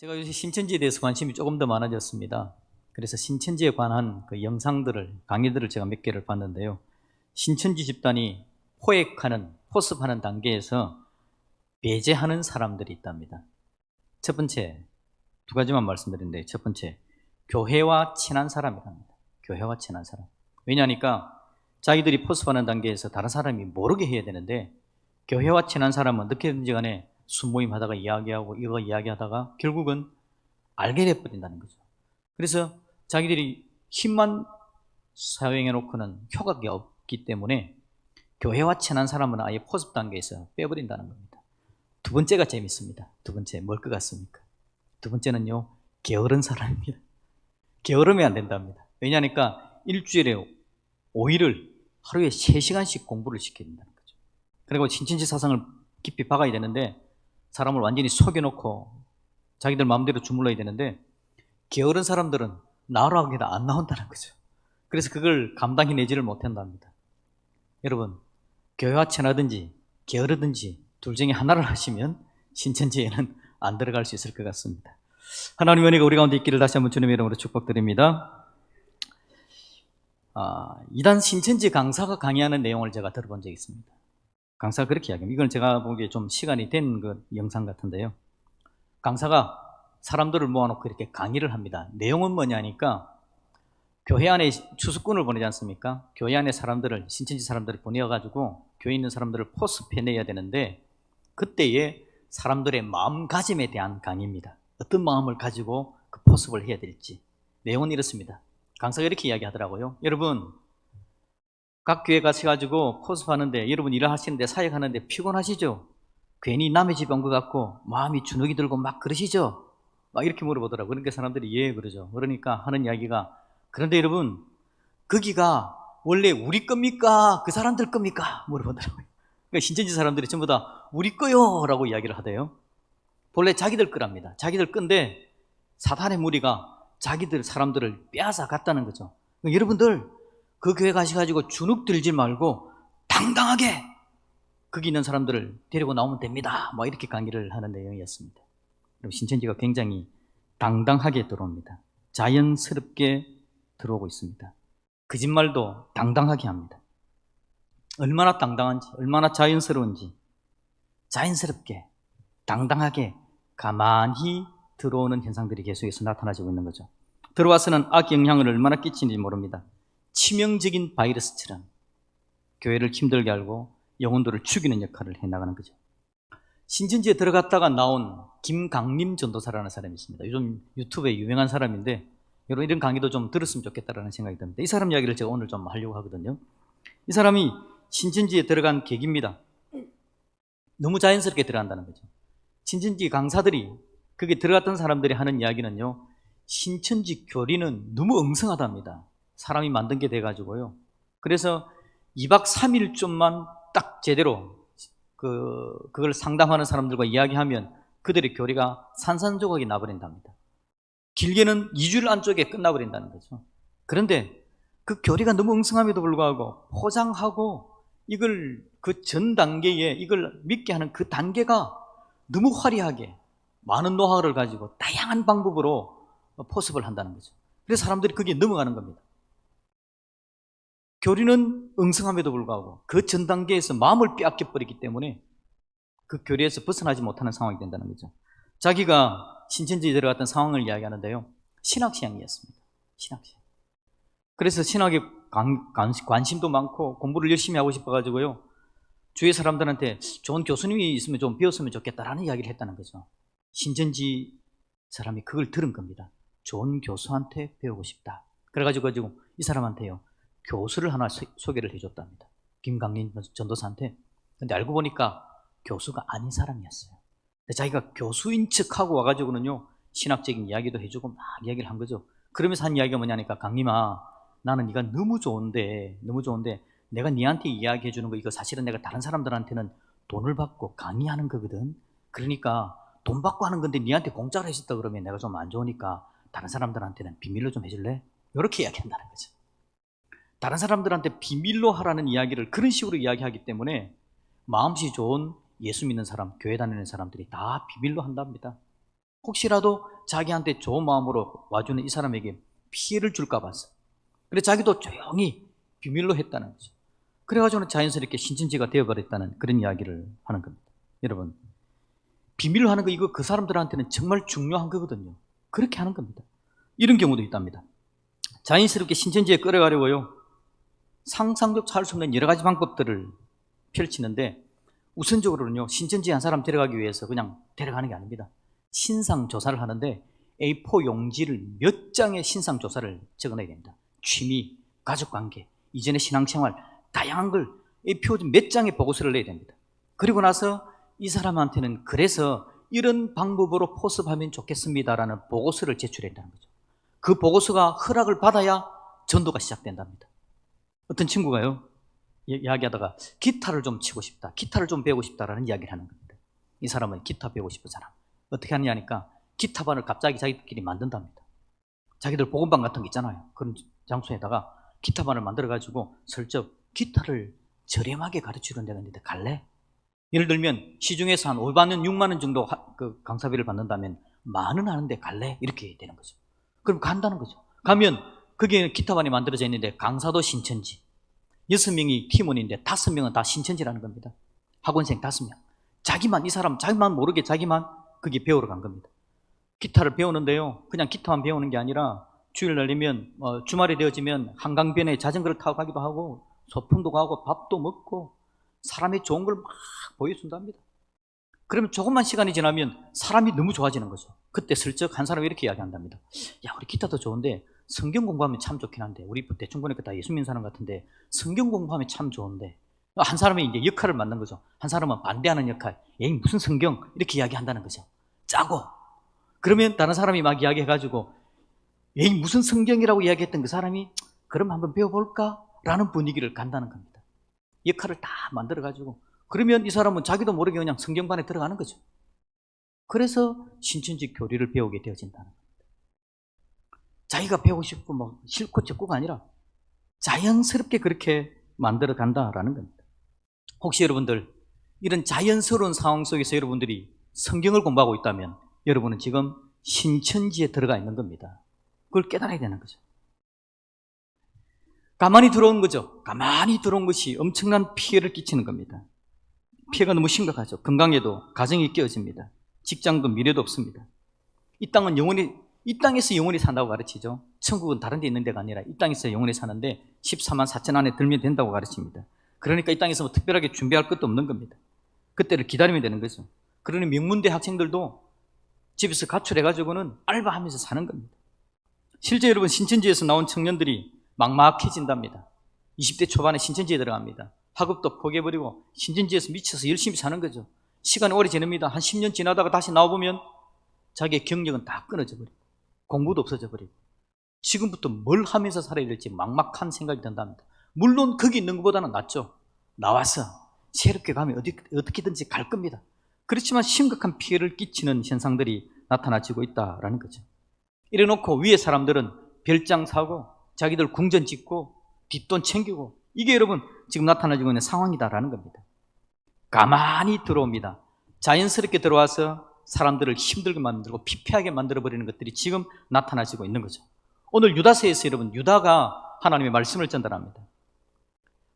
제가 요새 신천지에 대해서 관심이 조금 더 많아졌습니다. 그래서 신천지에 관한 그 영상들을, 강의들을 제가 몇 개를 봤는데요. 신천지 집단이 포획하는, 포습하는 단계에서 배제하는 사람들이 있답니다. 첫 번째, 두 가지만 말씀드리는데, 첫 번째, 교회와 친한 사람이랍니다. 교회와 친한 사람. 왜냐하니까 자기들이 포습하는 단계에서 다른 사람이 모르게 해야 되는데, 교회와 친한 사람은 어떻게든지 간에 순모임 하다가 이야기하고 이거 이야기하다가 결국은 알게 돼버린다는 거죠. 그래서 자기들이 힘만 사용해 놓고는 효과가 없기 때문에 교회와 친한 사람은 아예 포습 단계에서 빼버린다는 겁니다. 두 번째가 재밌습니다. 두 번째 뭘 것 같습니까? 두 번째는요 게으른 사람입니다. 게으르면 안 된답니다. 왜냐하니까 일주일에 5일을 하루에 3시간씩 공부를 시켜야 된다는 거죠. 그리고 신천지 사상을 깊이 박아야 되는데 사람을 완전히 속여놓고 자기들 마음대로 주물러야 되는데 게으른 사람들은 나오라고 해도 안 나온다는 거죠. 그래서 그걸 감당해내지를 못한답니다. 여러분 교회와 친하든지 게으르든지 둘 중에 하나를 하시면 신천지에는 안 들어갈 수 있을 것 같습니다. 하나님 은혜가 우리 가운데 있기를 다시 한번 주님의 이름으로 축복드립니다. 아, 이단 신천지 강사가 강의하는 내용을 제가 들어본 적이 있습니다. 강사가 그렇게 이야기합니다. 이건 제가 보기에 좀 시간이 된 그 영상 같은데요. 강사가 사람들을 모아놓고 이렇게 강의를 합니다. 내용은 뭐냐니까 교회 안에 추수꾼을 보내지 않습니까? 교회 안에 사람들을 신천지 사람들을 보내가지고 교회 있는 사람들을 포섭해내야 되는데 그때의 사람들의 마음가짐에 대한 강의입니다. 어떤 마음을 가지고 그 포섭을 해야 될지 내용은 이렇습니다. 강사가 이렇게 이야기하더라고요. 여러분 각 교회 가셔가지고 포섭하는데 여러분 일을 하시는데 사역하는데 피곤하시죠? 괜히 남의 집온것 같고 마음이 주눅이 들고 막 그러시죠? 막 이렇게 물어보더라고요. 그러니까 사람들이 예 그러죠. 그러니까 하는 이야기가 그런데 여러분 거기가 원래 우리 겁니까? 그 사람들 겁니까? 물어보더라고요. 그러니까 신천지 사람들이 전부 다 우리 거요 라고 이야기를 하대요. 본래 자기들 거랍니다. 자기들 건데 사탄의 무리가 자기들 사람들을 빼앗아 갔다는 거죠. 그러니까 여러분들 그 교회 가셔가지고 주눅 들지 말고 당당하게 거기 있는 사람들을 데리고 나오면 됩니다. 뭐 이렇게 강의를 하는 내용이었습니다. 그리고 신천지가 굉장히 당당하게 들어옵니다. 자연스럽게 들어오고 있습니다. 거짓말도 당당하게 합니다. 얼마나 당당한지, 얼마나 자연스러운지, 자연스럽게, 당당하게, 가만히 들어오는 현상들이 계속해서 나타나지고 있는 거죠. 들어와서는 악 영향을 얼마나 끼치는지 모릅니다. 치명적인 바이러스 처럼 교회를 힘들게 알고 영혼들을 죽이는 역할을 해나가는 거죠. 신천지에 들어갔다가 나온 김강림 전도사라는 사람이 있습니다. 요즘 유튜브에 유명한 사람인데 여러분 이런 강의도 좀 들었으면 좋겠다라는 생각이 듭니다. 이 사람 이야기를 제가 오늘 좀 하려고 하거든요. 이 사람이 신천지에 들어간 계기입니다. 너무 자연스럽게 들어간다는 거죠. 신천지 강사들이 거기 들어갔던 사람들이 하는 이야기는요. 신천지 교리는 너무 엉성하답니다. 사람이 만든 게 돼가지고요. 그래서 2박 3일 좀만 딱 제대로 그, 그걸 상담하는 사람들과 이야기하면 그들의 교리가 산산조각이 나버린답니다. 길게는 2주일 안쪽에 끝나버린다는 거죠. 그런데 그 교리가 너무 엉성함에도 불구하고 포장하고 이걸 그 전 단계에 이걸 믿게 하는 그 단계가 너무 화려하게 많은 노하우를 가지고 다양한 방법으로 포습을 한다는 거죠. 그래서 사람들이 거기에 넘어가는 겁니다. 교리는 엉성함에도 불구하고 그 전 단계에서 마음을 빼앗겨 버리기 때문에 그 교리에서 벗어나지 못하는 상황이 된다는 거죠. 자기가 신천지에 들어갔던 상황을 이야기하는데요. 신학시향이었습니다. 신학시향. 그래서 신학에 관, 관심도 많고 공부를 열심히 하고 싶어가지고요. 주위 사람들한테 좋은 교수님이 있으면 좀 배웠으면 좋겠다라는 이야기를 했다는 거죠. 신천지 사람이 그걸 들은 겁니다. 좋은 교수한테 배우고 싶다. 그래가지고 가지고 이 사람한테요. 교수를 하나 소개를 해줬답니다. 김강린 전도사한테. 근데 알고 보니까 교수가 아닌 사람이었어요. 자기가 교수인 척하고 와가지고는요, 신학적인 이야기도 해주고 막 이야기를 한 거죠. 그러면서 한 이야기가 뭐냐니까, 강림아, 나는 네가 너무 좋은데, 너무 좋은데, 내가 네한테 이야기해 주는 거, 이거 사실은 내가 다른 사람들한테는 돈을 받고 강의하는 거거든. 그러니까 돈 받고 하는 건데 네한테 공짜로 해줬다 그러면 내가 좀 안 좋으니까 다른 사람들한테는 비밀로 좀 해줄래? 이렇게 이야기한다는 거죠. 다른 사람들한테 비밀로 하라는 이야기를 그런 식으로 이야기하기 때문에 마음씨 좋은 예수 믿는 사람, 교회 다니는 사람들이 다 비밀로 한답니다. 혹시라도 자기한테 좋은 마음으로 와주는 이 사람에게 피해를 줄까 봐서. 그래서 자기도 조용히 비밀로 했다는 거죠. 그래가지고는 자연스럽게 신천지가 되어버렸다는 그런 이야기를 하는 겁니다. 여러분, 비밀로 하는 거 이거 그 사람들한테는 정말 중요한 거거든요. 그렇게 하는 겁니다. 이런 경우도 있답니다. 자연스럽게 신천지에 끌어가려고요. 상상도 할수 없는 여러 가지 방법들을 펼치는데 우선적으로는요. 신천지에 한 사람 데려가기 위해서 그냥 데려가는 게 아닙니다. 신상 조사를 하는데 A4 용지를 몇 장의 신상 조사를 적어내야 됩니다. 취미, 가족관계, 이전의 신앙생활 다양한 걸몇 장의 보고서를 내야 됩니다. 그리고 나서 이 사람한테는 그래서 이런 방법으로 포섭하면 좋겠습니다라는 보고서를 제출했다는 거죠. 그 보고서가 허락을 받아야 전도가 시작된답니다. 어떤 친구가요, 이야기하다가 기타를 좀 치고 싶다, 기타를 좀 배우고 싶다라는 이야기를 하는 겁니다. 이 사람은 기타 배우고 싶은 사람. 어떻게 하느냐니까 기타반을 갑자기 자기들끼리 만든답니다. 자기들 보건방 같은 게 있잖아요. 그런 장소에다가 기타반을 만들어 가지고 슬쩍 기타를 저렴하게 가르치는 데가 있는데 갈래? 예를 들면 시중에서 한 5만 원, 6만 원 정도 하- 그 강사비를 받는다면 만원 하는데 갈래? 이렇게 되는 거죠. 그럼 간다는 거죠. 가면 거기에 기타반이 만들어져 있는데 강사도 신천지. 여섯 명이 팀원인데 다섯 명은 다 신천지라는 겁니다. 학원생 다섯 명. 자기만 이 사람 자기만 모르게 자기만 거기 배우러 간 겁니다. 기타를 배우는데요. 그냥 기타만 배우는 게 아니라 주일 날리면 어, 주말에 되어지면 한강변에 자전거를 타고 가기도 하고 소풍도 가고 밥도 먹고 사람의 좋은 걸 막 보여준답니다. 그러면 조금만 시간이 지나면 사람이 너무 좋아지는 거죠. 그때 슬쩍 한 사람이 이렇게 이야기한답니다. 야, 우리 기타도 좋은데 성경 공부하면 참 좋긴 한데 우리 대충 보니까 다 예수 믿는 사람 같은데 성경 공부하면 참 좋은데 한 사람이 이제 역할을 맡는 거죠. 한 사람은 반대하는 역할. 에이 무슨 성경 이렇게 이야기한다는 거죠. 짜고 그러면 다른 사람이 막 이야기해가지고 에이 무슨 성경이라고 이야기했던 그 사람이 그럼 한번 배워볼까? 라는 분위기를 간다는 겁니다. 역할을 다 만들어가지고 그러면 이 사람은 자기도 모르게 그냥 성경반에 들어가는 거죠. 그래서 신천지 교리를 배우게 되어진다는 겁니다. 자기가 배우고 싶고 뭐 싫고 적고가 아니라 자연스럽게 그렇게 만들어 간다라는 겁니다. 혹시 여러분들 이런 자연스러운 상황 속에서 여러분들이 성경을 공부하고 있다면 여러분은 지금 신천지에 들어가 있는 겁니다. 그걸 깨달아야 되는 거죠. 가만히 들어온 거죠. 가만히 들어온 것이 엄청난 피해를 끼치는 겁니다. 피해가 너무 심각하죠. 건강에도 가정이 깨어집니다. 직장도 미래도 없습니다. 이 땅은 영원히 이 땅에서 영원히 산다고 가르치죠. 천국은 다른 데 있는 데가 아니라 이 땅에서 영원히 사는데 14만 4천 안에 들면 된다고 가르칩니다. 그러니까 이 땅에서 뭐 특별하게 준비할 것도 없는 겁니다. 그때를 기다리면 되는 거죠. 그러니 명문대 학생들도 집에서 가출해가지고는 알바하면서 사는 겁니다. 실제 여러분 신천지에서 나온 청년들이 막막해진답니다. 20대 초반에 신천지에 들어갑니다. 학업도 포기해버리고 신천지에서 미쳐서 열심히 사는 거죠. 시간이 오래 지납니다. 한 10년 지나다가 다시 나와보면 자기의 경력은 다 끊어져 버리고 공부도 없어져 버리고 지금부터 뭘 하면서 살아야 될지 막막한 생각이 든답니다. 물론 거기 있는 것보다는 낫죠. 나와서 새롭게 가면 어디, 어떻게든지 갈 겁니다. 그렇지만 심각한 피해를 끼치는 현상들이 나타나지고 있다라는 거죠. 이래놓고 위에 사람들은 별장 사고 자기들 궁전 짓고 뒷돈 챙기고 이게 여러분 지금 나타나지고 있는 상황이다라는 겁니다. 가만히 들어옵니다. 자연스럽게 들어와서 사람들을 힘들게 만들고 피폐하게 만들어버리는 것들이 지금 나타나지고 있는 거죠. 오늘 유다서에서 여러분 유다가 하나님의 말씀을 전달합니다.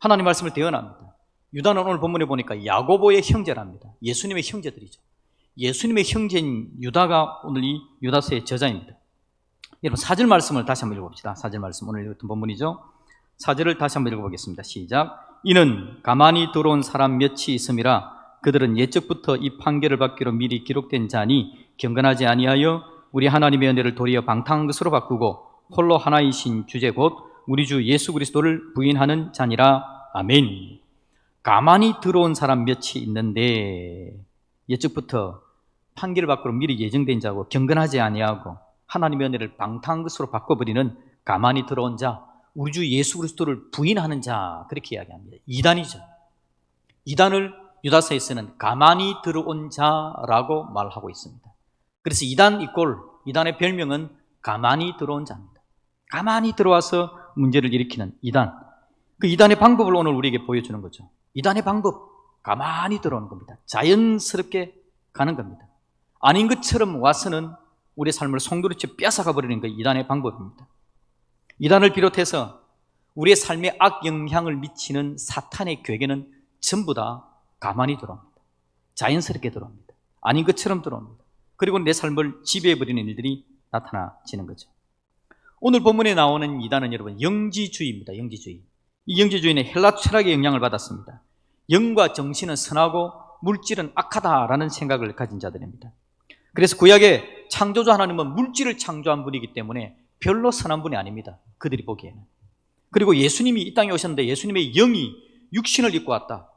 하나님의 말씀을 대언합니다. 유다는 오늘 본문에 보니까 야고보의 형제랍니다. 예수님의 형제들이죠. 예수님의 형제인 유다가 오늘 이 유다서의 저자입니다. 여러분 사절 말씀을 다시 한번 읽어봅시다. 사절 말씀 오늘 읽었던 본문이죠. 사절을 다시 한번 읽어보겠습니다. 시작. 이는 가만히 들어온 사람 몇이 있음이라 그들은 예적부터 이 판결을 받기로 미리 기록된 자니 경건하지 아니하여 우리 하나님의 은혜를 도리어 방탕한 것으로 바꾸고 홀로 하나이신 주제 곧 우리 주 예수 그리스도를 부인하는 자니라. 아멘. 가만히 들어온 사람 몇이 있는데 예적부터 판결을 받기로 미리 예정된 자고 경건하지 아니하고 하나님의 은혜를 방탕한 것으로 바꿔버리는 가만히 들어온 자, 우리 주 예수 그리스도를 부인하는 자 그렇게 이야기합니다. 이단이죠. 이단을 유다서에서는 가만히 들어온 자라고 말하고 있습니다. 그래서 이단 이꼴 이단의 별명은 가만히 들어온 자입니다. 가만히 들어와서 문제를 일으키는 이단. 그 이단의 방법을 오늘 우리에게 보여주는 거죠. 이단의 방법 가만히 들어오는 겁니다. 자연스럽게 가는 겁니다. 아닌 것처럼 와서는 우리의 삶을 송두리째 뺏어가 버리는 게 이단의 방법입니다. 이단을 비롯해서 우리의 삶에 악 영향을 미치는 사탄의 괴계는 전부 다 가만히 들어옵니다. 자연스럽게 들어옵니다. 아닌 것처럼 들어옵니다. 그리고 내 삶을 지배해버리는 일들이 나타나지는 거죠. 오늘 본문에 나오는 이단은 여러분 영지주의입니다. 영지주의. 이 영지주의는 헬라 철학의 영향을 받았습니다. 영과 정신은 선하고 물질은 악하다라는 생각을 가진 자들입니다. 그래서 구약의 창조주 하나님은 물질을 창조한 분이기 때문에 별로 선한 분이 아닙니다. 그들이 보기에는. 그리고 예수님이 이 땅에 오셨는데 예수님의 영이 육신을 입고 왔다.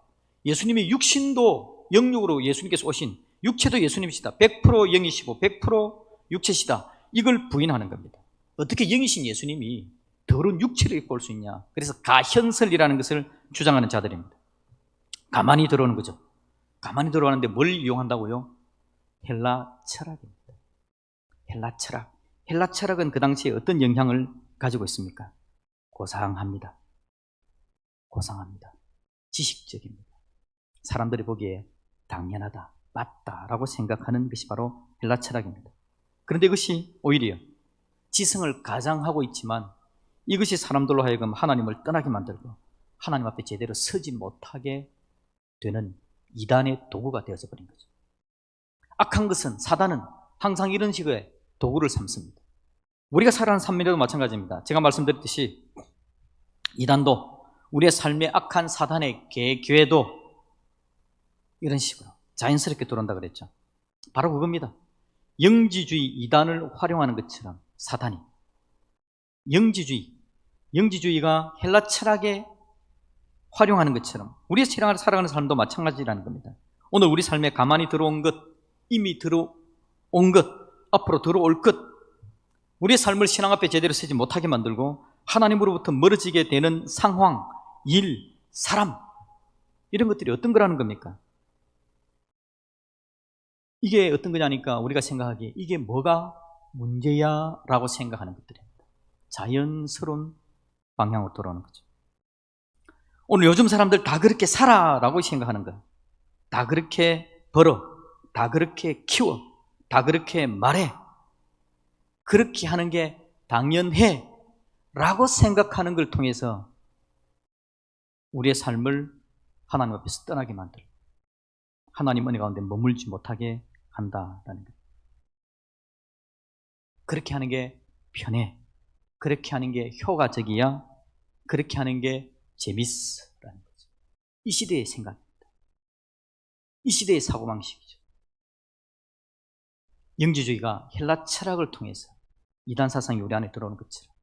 예수님의 육신도 영육으로 예수님께서 오신 육체도 예수님이시다. 100% 영이시고 100% 육체시다. 이걸 부인하는 겁니다. 어떻게 영이신 예수님이 더러운 육체를 입고 올 수 있냐. 그래서 가현설이라는 것을 주장하는 자들입니다. 가만히 들어오는 거죠. 가만히 들어가는데 뭘 이용한다고요? 헬라 철학입니다. 헬라 철학. 헬라 철학은 그 당시에 어떤 영향을 가지고 있습니까? 고상합니다. 고상합니다. 지식적입니다. 사람들이 보기에 당연하다, 맞다라고 생각하는 것이 바로 헬라 철학입니다. 그런데 이것이 오히려 지성을 가장하고 있지만 이것이 사람들로 하여금 하나님을 떠나게 만들고 하나님 앞에 제대로 서지 못하게 되는 이단의 도구가 되어져 버린 거죠. 악한 것은 사단은 항상 이런 식의 도구를 삼습니다. 우리가 살아가는 삶에도 마찬가지입니다. 제가 말씀드렸듯이 이단도 우리의 삶의 악한 사단의 계, 계도 이런 식으로 자연스럽게 들어온다 그랬죠. 바로 그겁니다. 영지주의 이단을 활용하는 것처럼 사단이 영지주의, 영지주의가 헬라 철학에 활용하는 것처럼 우리의 신앙을 살아가는 삶도 마찬가지라는 겁니다. 오늘 우리 삶에 가만히 들어온 것, 이미 들어온 것, 앞으로 들어올 것, 우리의 삶을 신앙 앞에 제대로 서지 못하게 만들고 하나님으로부터 멀어지게 되는 상황, 일, 사람 이런 것들이 어떤 거라는 겁니까? 이게 어떤 거냐니까 우리가 생각하기에 이게 뭐가 문제야? 라고 생각하는 것들입니다. 자연스러운 방향으로 돌아오는 거죠. 오늘 요즘 사람들 다 그렇게 살아 라고 생각하는 거예요. 다 그렇게 벌어. 다 그렇게 키워. 다 그렇게 말해. 그렇게 하는 게 당연해. 라고 생각하는 걸 통해서 우리의 삶을 하나님 앞에서 떠나게 만들고 하나님 은혜 가운데 머물지 못하게 한다라는 것. 그렇게 하는 게 편해. 그렇게 하는 게 효과적이야. 그렇게 하는 게 재밌어라는 거죠. 이 시대의 생각입니다. 이 시대의 사고방식이죠. 영지주의가 헬라 철학을 통해서 이단 사상이 우리 안에 들어오는 것처럼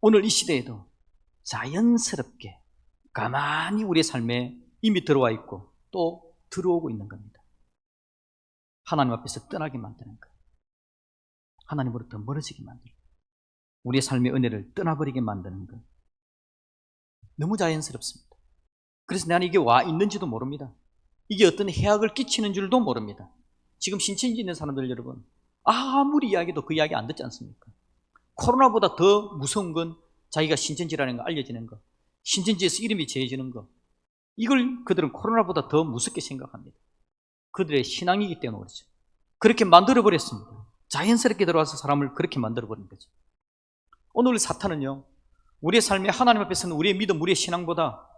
오늘 이 시대에도 자연스럽게 가만히 우리의 삶에 이미 들어와 있고 또 들어오고 있는 겁니다. 하나님 앞에서 떠나게 만드는 것. 하나님으로부터 멀어지게 만들고 우리의 삶의 은혜를 떠나버리게 만드는 것. 너무 자연스럽습니다. 그래서 나는 이게 와 있는지도 모릅니다. 이게 어떤 해악을 끼치는 줄도 모릅니다. 지금 신천지 있는 사람들 여러분, 아무리 이야기도 그 이야기 안 듣지 않습니까? 코로나보다 더 무서운 건 자기가 신천지라는 거 알려지는 거, 신천지에서 이름이 제해지는 거, 이걸 그들은 코로나보다 더 무섭게 생각합니다. 그들의 신앙이기 때문에 그렇죠. 그렇게 만들어버렸습니다. 자연스럽게 들어와서 사람을 그렇게 만들어버린 거죠. 오늘 사탄은요, 우리의 삶에 하나님 앞에서는 우리의 믿음, 우리의 신앙보다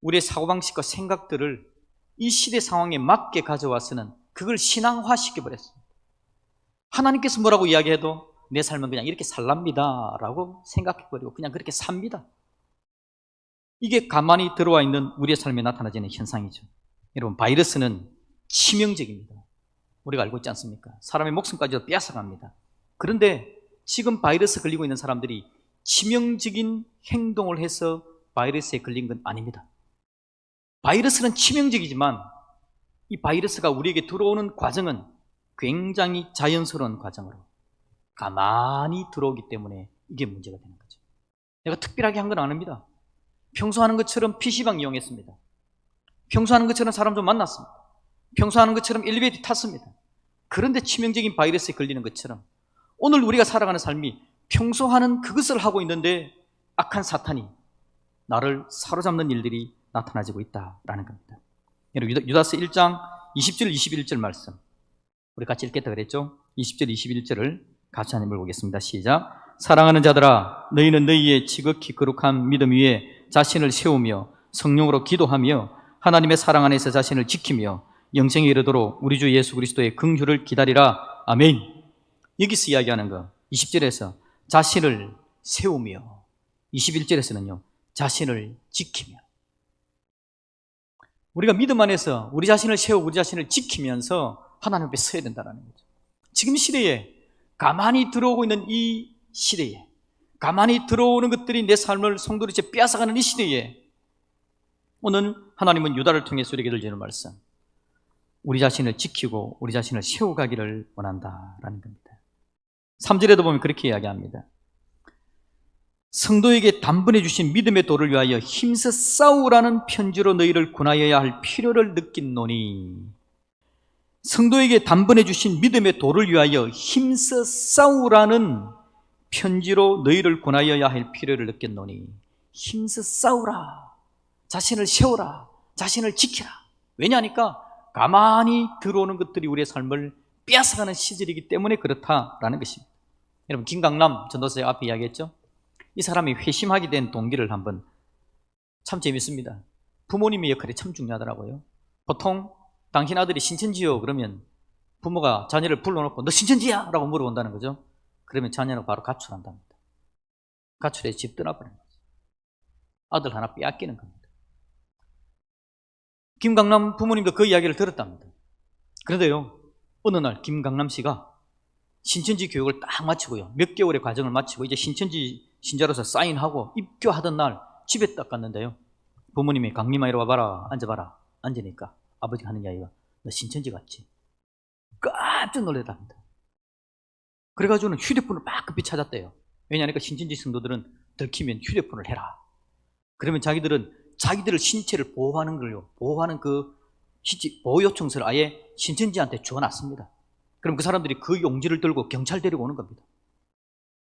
우리의 사고방식과 생각들을 이 시대 상황에 맞게 가져와서는 그걸 신앙화 시켜버렸습니다. 하나님께서 뭐라고 이야기해도 내 삶은 그냥 이렇게 살랍니다. 라고 생각해버리고 그냥 그렇게 삽니다. 이게 가만히 들어와 있는 우리의 삶에 나타나지는 현상이죠. 여러분, 바이러스는 치명적입니다. 우리가 알고 있지 않습니까? 사람의 목숨까지도 빼앗아갑니다. 그런데 지금 바이러스 걸리고 있는 사람들이 치명적인 행동을 해서 바이러스에 걸린 건 아닙니다. 바이러스는 치명적이지만 이 바이러스가 우리에게 들어오는 과정은 굉장히 자연스러운 과정으로 가만히 들어오기 때문에 이게 문제가 되는 거죠. 내가 특별하게 한 건 아닙니다. 평소 하는 것처럼 PC방 이용했습니다. 평소 하는 것처럼 사람 좀 만났습니다. 평소 하는 것처럼 엘리베이터 탔습니다. 그런데 치명적인 바이러스에 걸리는 것처럼 오늘 우리가 살아가는 삶이 평소 하는 그것을 하고 있는데 악한 사탄이 나를 사로잡는 일들이 나타나지고 있다라는 겁니다. 유다서 1장 20절 21절 말씀 우리 같이 읽겠다 그랬죠? 20절, 21절을 같이 한번 읽어보겠습니다. 시작. 사랑하는 자들아, 너희는 너희의 지극히 거룩한 믿음 위에 자신을 세우며 성령으로 기도하며 하나님의 사랑 안에서 자신을 지키며 영생에 이르도록 우리 주 예수 그리스도의 긍휼을 기다리라. 아멘. 여기서 이야기하는 거 20절에서 자신을 세우며 21절에서는요. 자신을 지키며 우리가 믿음 안에서 우리 자신을 세우고 우리 자신을 지키면서 하나님 앞에 서야 된다는 거죠. 지금 시대에 가만히 들어오고 있는 이 시대에 가만히 들어오는 것들이 내 삶을 이제 빼앗아가는 이 시대에 오늘 하나님은 유다를 통해서 우리에게 들리는 말씀 우리 자신을 지키고 우리 자신을 세워가기를 원한다라는 겁니다. 3절에도 보면 그렇게 이야기합니다. 성도에게 단번에 주신 믿음의 도를 위하여 힘써 싸우라는 편지로 너희를 군하여야 할 필요를 느낀노니 성도에게 단번에 주신 믿음의 도를 위하여 힘써 싸우라는 편지로 너희를 권하여야 할 필요를 느꼈노니 힘써 싸우라. 자신을 세우라. 자신을 지키라. 왜냐하니까 가만히 들어오는 것들이 우리의 삶을 빼앗아가는 시절이기 때문에 그렇다라는 것입니다. 여러분 김강남 전도사 앞에 이야기했죠? 이 사람이 회심하게 된 동기를 한번 참 재밌습니다. 부모님의 역할이 참 중요하더라고요. 보통 당신 아들이 신천지요. 그러면 부모가 자녀를 불러놓고 너 신천지야? 라고 물어본다는 거죠 그러면 자녀는 바로 가출한답니다. 가출해 집 떠나버리는 거죠. 아들 하나 빼앗기는 겁니다. 김강남 부모님도 그 이야기를 들었답니다. 그런데요, 어느 날 김강남 씨가 신천지 교육을 딱 마치고요. 몇 개월의 과정을 마치고 이제 신천지 신자로서 사인하고 입교하던 날 집에 딱 갔는데요. 부모님이 강림아 이리 와봐라. 앉아봐라. 앉으니까 아버지가 하는 이야기가 너 신천지 갔지? 깜짝 놀랐답니다. 그래가지고는 휴대폰을 막 급히 찾았대요. 왜냐하니까 신천지 성도들은 들키면 휴대폰을 해라. 그러면 자기들은 자기들을 신체를 보호하는 걸요. 보호하는 그 보호 요청서를 아예 신천지한테 주어놨습니다. 그럼 그 사람들이 그 용지를 들고 경찰 데리고 오는 겁니다.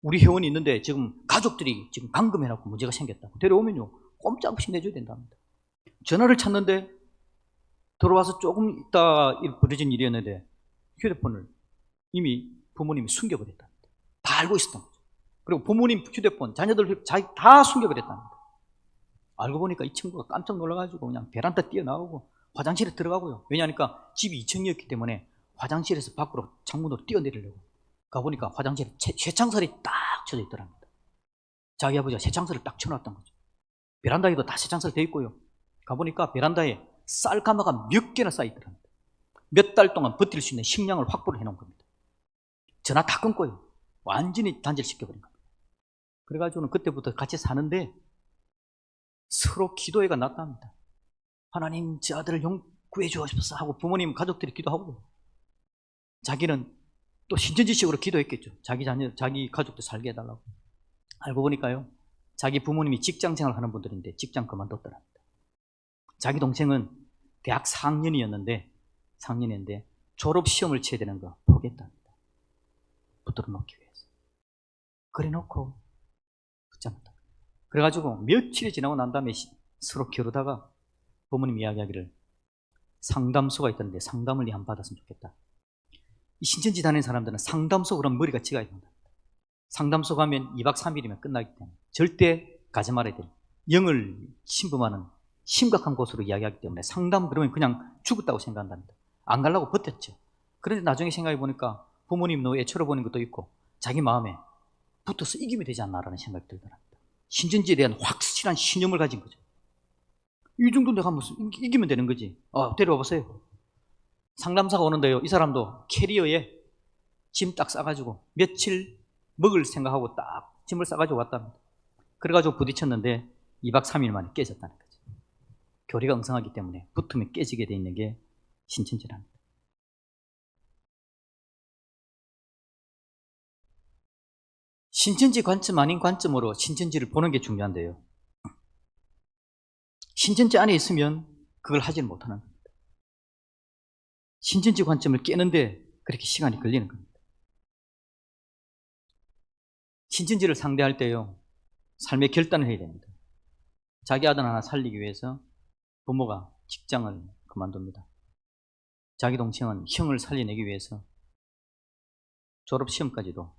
우리 회원이 있는데 지금 가족들이 지금 감금해놓고 문제가 생겼다고 데려오면요. 꼼짝없이 내줘야 된답니다. 전화를 찾는데 들어와서 조금 있다 벌어진 일이었는데 휴대폰을 이미 부모님이 숨겨버렸답니다. 다 알고 있었던 거죠. 그리고 부모님 휴대폰, 자녀들 다 숨겨버렸답니다. 알고 보니까 이 친구가 깜짝 놀라가지고 그냥 베란다 뛰어나오고 화장실에 들어가고요. 왜냐하니까 집이 2층이었기 때문에 화장실에서 밖으로 창문으로 뛰어내리려고 가보니까 화장실에 쇠창살이 딱 쳐져 있더랍니다. 자기 아버지가 쇠창살을 딱 쳐놨던 거죠. 베란다에도 다 쇠창살 돼 있고요. 가보니까 베란다에 쌀가마가 몇 개나 쌓여있더랍니다. 몇 달 동안 버틸 수 있는 식량을 확보를 해놓은 겁니다. 전화 다 끊고요. 완전히 단절시켜버린 겁니다. 그래가지고는 그때부터 같이 사는데 서로 기도회가 났답니다. 하나님, 제 아들을 용 구해 주옵소서 하고 부모님, 가족들이 기도하고 자기는 또 신천지식으로 기도했겠죠. 자기 자녀, 자기 가족도 살게 해달라고. 알고 보니까요. 자기 부모님이 직장 생활 하는 분들인데 직장 그만뒀더랍니다. 자기 동생은 대학 4학년이었는데 4학년인데 졸업 시험을 쳐야 되는 거 포기했답니다. 붙들어 놓기 위해서. 그래 놓고 붙잡았다. 그래가지고 며칠이 지나고 난 다음에 서로 겨루다가 부모님 이야기하기를 상담소가 있던데 상담을 니한 받았으면 좋겠다. 이 신천지 다니는 사람들은 상담소 그런 머리가 찍어야 된다. 상담소 가면 2박 3일이면 끝나기 때문에 절대 가지 말아야 돼. 영을 침범하는 심각한 곳으로 이야기하기 때문에 상담 그러면 그냥 죽었다고 생각한답니다. 안 가려고 버텼죠. 그런데 나중에 생각해 보니까 부모님 너무 애처로 보는 것도 있고 자기 마음에 붙어서 이기면 되지 않나라는 생각이 들더랍니다. 신천지에 대한 확실한 신념을 가진 거죠. 이 정도 내가 무슨 이기면 되는 거지. 어, 데려와 보세요. 상담사가 오는데요. 이 사람도 캐리어에 짐 딱 싸가지고 며칠 먹을 생각하고 딱 짐을 싸가지고 왔답니다. 그래가지고 부딪혔는데 2박 3일 만에 깨졌다는 거죠. 교리가 엉성하기 때문에 붙으면 깨지게 돼 있는 게 신천지랍니다. 신천지 관점 아닌 관점으로 신천지를 보는 게 중요한데요. 신천지 안에 있으면 그걸 하지 못하는 겁니다. 신천지 관점을 깨는데 그렇게 시간이 걸리는 겁니다. 신천지를 상대할 때요, 삶의 결단을 해야 됩니다. 자기 아들 하나 살리기 위해서 부모가 직장을 그만둡니다. 자기 동생은 형을 살려내기 위해서 졸업 시험까지도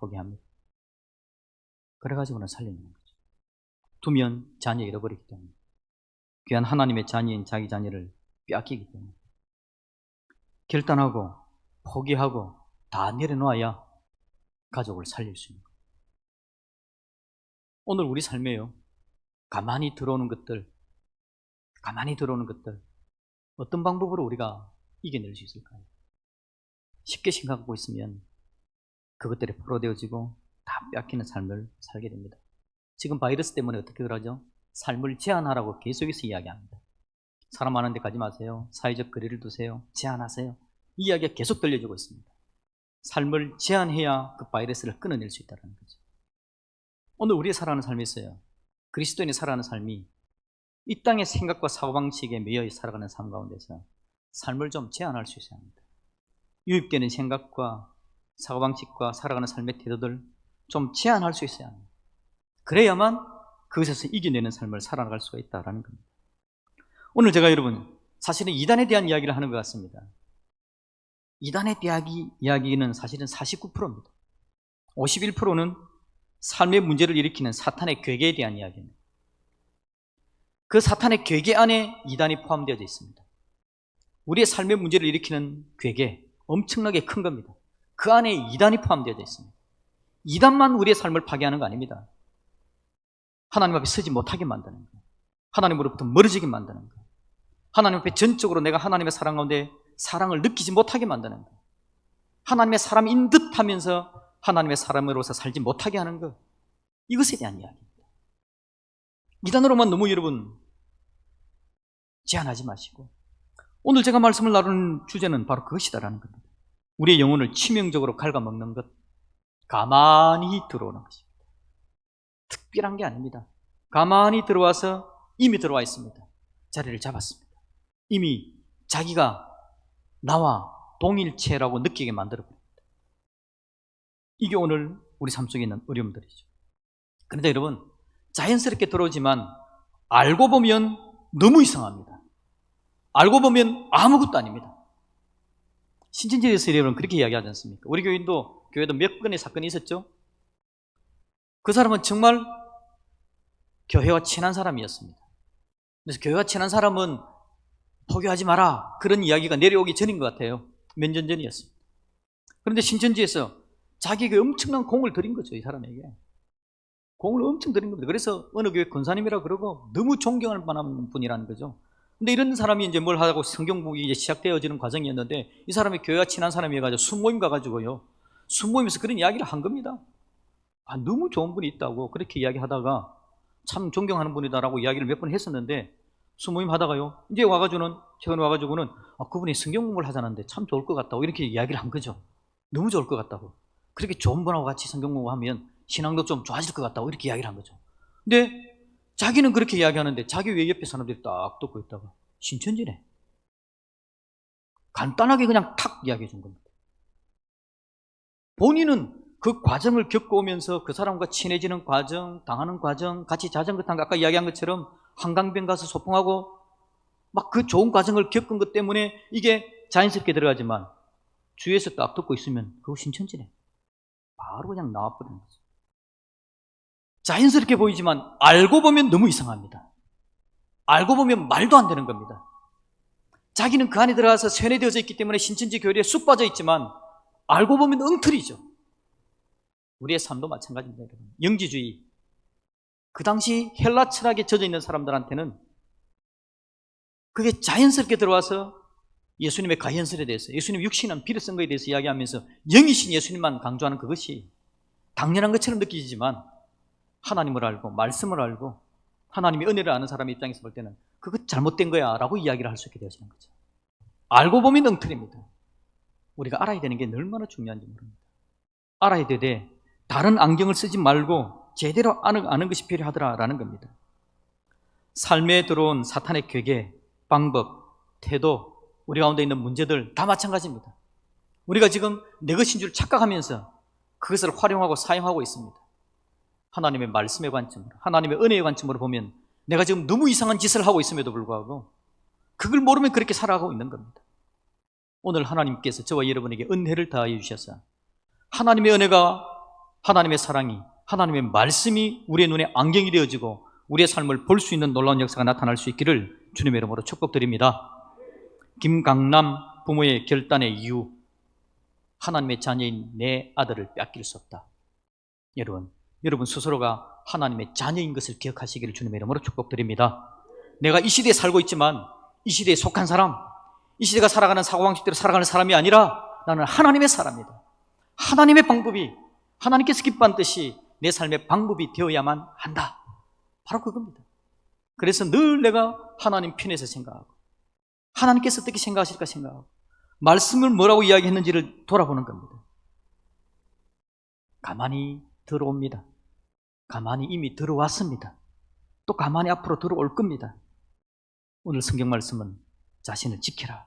포기합니다. 그래가지고는 살리는 거죠. 두면 자녀 잃어버리기 때문에 귀한 하나님의 자녀인 자기 자녀를 빼앗기기 때문에 결단하고 포기하고 다 내려놓아야 가족을 살릴 수 있는 거예요. 오늘 우리 삶에요. 가만히 들어오는 것들, 가만히 들어오는 것들, 어떤 방법으로 우리가 이겨낼 수 있을까요? 쉽게 생각하고 있으면 그것들이 포로되어지고 다 뺏기는 삶을 살게 됩니다. 지금 바이러스 때문에 어떻게 그러죠? 삶을 제한하라고 계속해서 이야기합니다. 사람 많은 데 가지 마세요. 사회적 거리를 두세요. 제한하세요. 이 이야기가 계속 들려주고 있습니다. 삶을 제한해야 그 바이러스를 끊어낼 수 있다는 거죠. 오늘 우리의 살아가는 삶이 있어요. 그리스도인이 살아가는 삶이 이 땅의 생각과 사고방식에 매여 살아가는 삶 가운데서 삶을 좀 제한할 수 있어야 합니다. 유입되는 생각과 사고방식과 살아가는 삶의 태도들 좀 제한할 수 있어야 합니다. 그래야만 그것에서 이겨내는 삶을 살아갈 수가 있다는 겁니다. 오늘 제가 여러분 사실은 이단에 대한 이야기를 하는 것 같습니다. 이단의 이야기, 이야기는 사실은 49%입니다. 51%는 삶의 문제를 일으키는 사탄의 괴계에 대한 이야기입니다. 그 사탄의 괴계 안에 이단이 포함되어 있습니다. 우리의 삶의 문제를 일으키는 괴계, 엄청나게 큰 겁니다. 그 안에 이단이 포함되어 있습니다. 이단만 우리의 삶을 파괴하는 거 아닙니다. 하나님 앞에 서지 못하게 만드는 거예요. 하나님으로부터 멀어지게 만드는 거예요. 하나님 앞에 전적으로 내가 하나님의 사랑 가운데 사랑을 느끼지 못하게 만드는 거예요. 하나님의 사람인 듯 하면서 하나님의 사람으로서 살지 못하게 하는 것. 이것에 대한 이야기입니다. 이단으로만 너무 여러분 제한하지 마시고 오늘 제가 말씀을 나누는 주제는 바로 그것이다라는 겁니다. 우리의 영혼을 치명적으로 갉아먹는 것, 가만히 들어오는 것입니다. 특별한 게 아닙니다. 가만히 들어와서 이미 들어와 있습니다. 자리를 잡았습니다. 이미 자기가 나와 동일체라고 느끼게 만들어버립니다. 이게 오늘 우리 삶 속에 있는 어려움들이죠. 그런데 여러분, 자연스럽게 들어오지만 알고 보면 너무 이상합니다. 알고 보면 아무것도 아닙니다. 신천지에서 여러분 그렇게 이야기하지 않습니까? 우리 교인도 교회도 몇 건의 사건이 있었죠. 그 사람은 정말 교회와 친한 사람이었습니다. 그래서 교회와 친한 사람은 포기하지 마라 그런 이야기가 내려오기 전인 것 같아요. 몇 년 전이었습니다. 그런데 신천지에서 자기에게 엄청난 공을 들인 거죠 이 사람에게. 공을 엄청 들인 겁니다. 그래서 어느 교회 권사님이라 그러고 너무 존경할 만한 분이라는 거죠. 근데 이런 사람이 이제 뭘 하고 성경 보기 이제 시작되어지는 과정이었는데 이 사람이 교회와 친한 사람이어가지고 순모임 가가지고요. 순모임에서 그런 이야기를 한 겁니다. 아, 너무 좋은 분이 있다고 그렇게 이야기하다가 참 존경하는 분이다라고 이야기를 몇 번 했었는데 순모임 하다가요. 이제 와가지고는 최근에 와가지고는 아, 그분이 성경 공부를 하자는데 참 좋을 것 같다고 이렇게 이야기를 한 거죠. 너무 좋을 것 같다고. 그렇게 좋은 분하고 같이 성경 공부하면 신앙도 좀 좋아질 것 같다고 이렇게 이야기를 한 거죠. 근데 자기는 그렇게 이야기하는데 자기 외 옆에 사람들이 딱 듣고 있다가 신천지네. 간단하게 그냥 탁 이야기해 준 겁니다. 본인은 그 과정을 겪어오면서 그 사람과 친해지는 과정, 당하는 과정, 같이 자전거 탄 아까 이야기한 것처럼 한강변 가서 소풍하고 막 그 좋은 과정을 겪은 것 때문에 이게 자연스럽게 들어가지만 주위에서 딱 듣고 있으면 그거 신천지네. 바로 그냥 나와버리는 거죠. 자연스럽게 보이지만 알고 보면 너무 이상합니다. 알고 보면 말도 안 되는 겁니다. 자기는 그 안에 들어가서 세뇌되어져 있기 때문에 신천지 교리에 쑥 빠져 있지만 알고 보면 엉터리죠. 우리의 삶도 마찬가지입니다, 여러분. 영지주의. 그 당시 헬라 철학에 젖어 있는 사람들한테는 그게 자연스럽게 들어와서 예수님의 가현설에 대해서, 예수님 육신은 피를 쓴 거에 대해서 이야기하면서 영이신 예수님만 강조하는 그것이 당연한 것처럼 느끼지만 하나님을 알고 말씀을 알고 하나님의 은혜를 아는 사람의 입장에서 볼 때는 그거 잘못된 거야 라고 이야기를 할 수 있게 되어지는 거죠. 알고 보면 엉터리입니다. 우리가 알아야 되는 게 얼마나 중요한지 모릅니다. 알아야 되되 다른 안경을 쓰지 말고 제대로 아는, 아는 것이 필요하더라라는 겁니다. 삶에 들어온 사탄의 괴계, 방법, 태도, 우리 가운데 있는 문제들 다 마찬가지입니다. 우리가 지금 내 것인 줄 착각하면서 그것을 활용하고 사용하고 있습니다. 하나님의 말씀의 관점으로, 하나님의 은혜의 관점으로 보면 내가 지금 너무 이상한 짓을 하고 있음에도 불구하고 그걸 모르면 그렇게 살아가고 있는 겁니다. 오늘 하나님께서 저와 여러분에게 은혜를 더하여 주셔서 하나님의 은혜가 하나님의 사랑이 하나님의 말씀이 우리의 눈에 안경이 되어지고 우리의 삶을 볼 수 있는 놀라운 역사가 나타날 수 있기를 주님의 이름으로 축복드립니다. 김강남 부모의 결단의 이유 하나님의 자녀인 내 아들을 뺏길 수 없다. 여러분, 여러분 스스로가 하나님의 자녀인 것을 기억하시기를 주님의 이름으로 축복드립니다. 내가 이 시대에 살고 있지만 이 시대에 속한 사람, 이 시대가 살아가는 사고방식대로 살아가는 사람이 아니라 나는 하나님의 사람이다. 하나님의 방법이 하나님께서 기뻐한 뜻이 내 삶의 방법이 되어야만 한다. 바로 그겁니다. 그래서 늘 내가 하나님 편에서 생각하고 하나님께서 어떻게 생각하실까 생각하고 말씀을 뭐라고 이야기했는지를 돌아보는 겁니다. 가만히 들어옵니다. 가만히 이미 들어왔습니다. 또 가만히 앞으로 들어올 겁니다. 오늘 성경 말씀은 자신을 지켜라,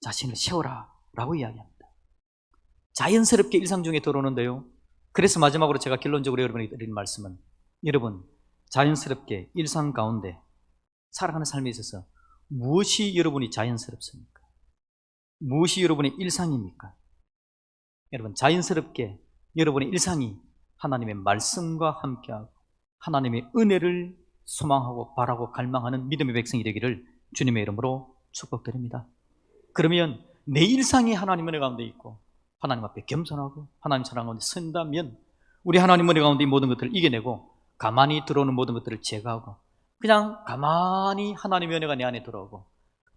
자신을 세워라 라고 이야기합니다. 자연스럽게 일상 중에 들어오는데요. 그래서 마지막으로 제가 결론적으로 여러분에게 드리는 말씀은 여러분 자연스럽게 일상 가운데 살아가는 삶에 있어서 무엇이 여러분이 자연스럽습니까? 무엇이 여러분의 일상입니까? 여러분 자연스럽게 여러분의 일상이 하나님의 말씀과 함께하고 하나님의 은혜를 소망하고 바라고 갈망하는 믿음의 백성이 되기를 주님의 이름으로 축복드립니다. 그러면 내 일상이 하나님 은혜 가운데 있고 하나님 앞에 겸손하고 하나님 사랑 가운데 선다면 우리 하나님 은혜 가운데 이 모든 것들을 이겨내고 가만히 들어오는 모든 것들을 제거하고 그냥 가만히 하나님의 은혜가 내 안에 들어오고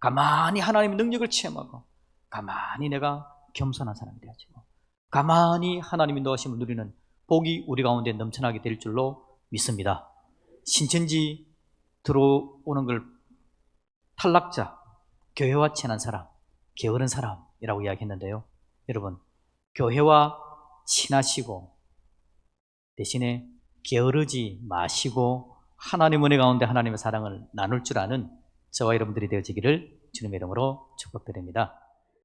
가만히 하나님의 능력을 체험하고 가만히 내가 겸손한 사람이 되어지고 가만히 하나님의 노하심을 누리는 복이 우리 가운데 넘쳐나게 될 줄로 믿습니다. 신천지 들어오는 걸 탈락자, 교회와 친한 사람, 게으른 사람이라고 이야기했는데요. 여러분, 교회와 친하시고 대신에 게으르지 마시고 하나님 은혜 가운데 하나님의 사랑을 나눌 줄 아는 저와 여러분들이 되어지기를 주님의 이름으로 축복드립니다.